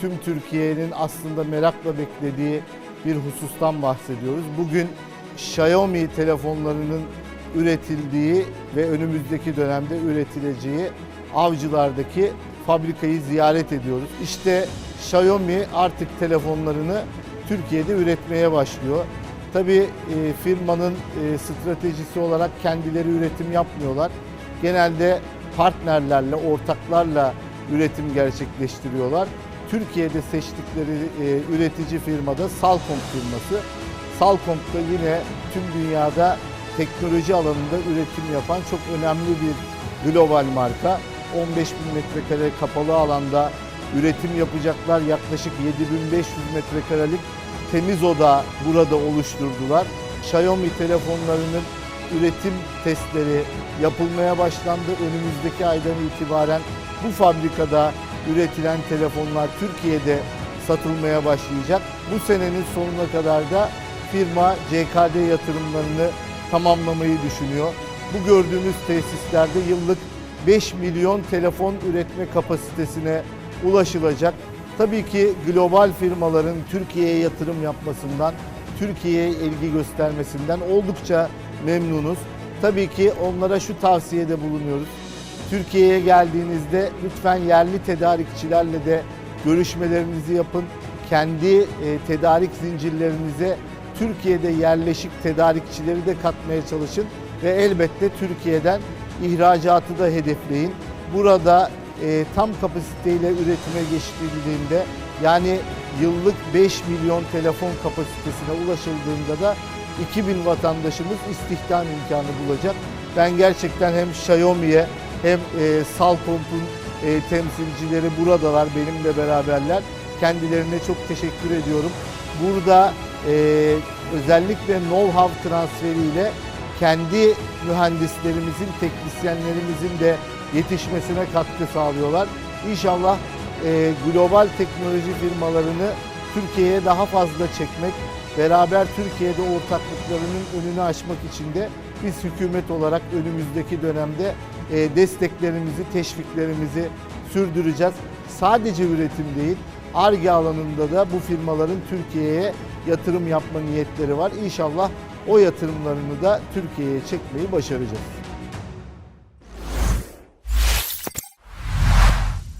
tüm Türkiye'nin aslında merakla beklediği bir husustan bahsediyoruz. Bugün Xiaomi telefonlarının üretildiği ve önümüzdeki dönemde üretileceği avcılardaki fabrikayı ziyaret ediyoruz. İşte Xiaomi artık telefonlarını Türkiye'de üretmeye başlıyor. Tabii e, firmanın e, stratejisi olarak kendileri üretim yapmıyorlar. Genelde partnerlerle, ortaklarla üretim gerçekleştiriyorlar. Türkiye'de seçtikleri e, üretici firmada Salcomp firması. Salcomp da yine tüm dünyada teknoloji alanında üretim yapan çok önemli bir global marka. 15 bin metrekare kapalı alanda üretim yapacaklar. Yaklaşık 7500 metrekarelik temiz oda burada oluşturdular. Xiaomi telefonlarının üretim testleri yapılmaya başlandı. Önümüzdeki aydan itibaren bu fabrikada üretilen telefonlar Türkiye'de satılmaya başlayacak. Bu senenin sonuna kadar da firma CKD yatırımlarını tamamlamayı düşünüyor. Bu gördüğünüz tesislerde yıllık 5 milyon telefon üretme kapasitesine ulaşılacak. Tabii ki global firmaların Türkiye'ye yatırım yapmasından, Türkiye'ye ilgi göstermesinden oldukça memnunuz. Tabii ki onlara şu tavsiyede bulunuyoruz. Türkiye'ye geldiğinizde lütfen yerli tedarikçilerle de görüşmelerinizi yapın. Kendi e, tedarik zincirlerinize Türkiye'de yerleşik tedarikçileri de katmaya çalışın ve elbette Türkiye'den ihracatı da hedefleyin. Burada e, tam kapasiteyle üretime geçtiğinde yani yıllık 5 milyon telefon kapasitesine ulaşıldığında da 2000 vatandaşımız istihdam imkanı bulacak. Ben gerçekten hem Xiaomi'ye hem e, Salcomp'un e, temsilcileri buradalar benimle beraberler. Kendilerine çok teşekkür ediyorum. Burada e, özellikle know-how transferiyle kendi mühendislerimizin, teknisyenlerimizin de yetişmesine katkı sağlıyorlar. İnşallah e, global teknoloji firmalarını Türkiye'ye daha fazla çekmek, beraber Türkiye'de ortaklıklarının önünü açmak için de biz hükümet olarak önümüzdeki dönemde desteklerimizi, teşviklerimizi sürdüreceğiz. Sadece üretim değil, ARGE alanında da bu firmaların Türkiye'ye yatırım yapma niyetleri var. İnşallah o yatırımlarını da Türkiye'ye çekmeyi başaracağız.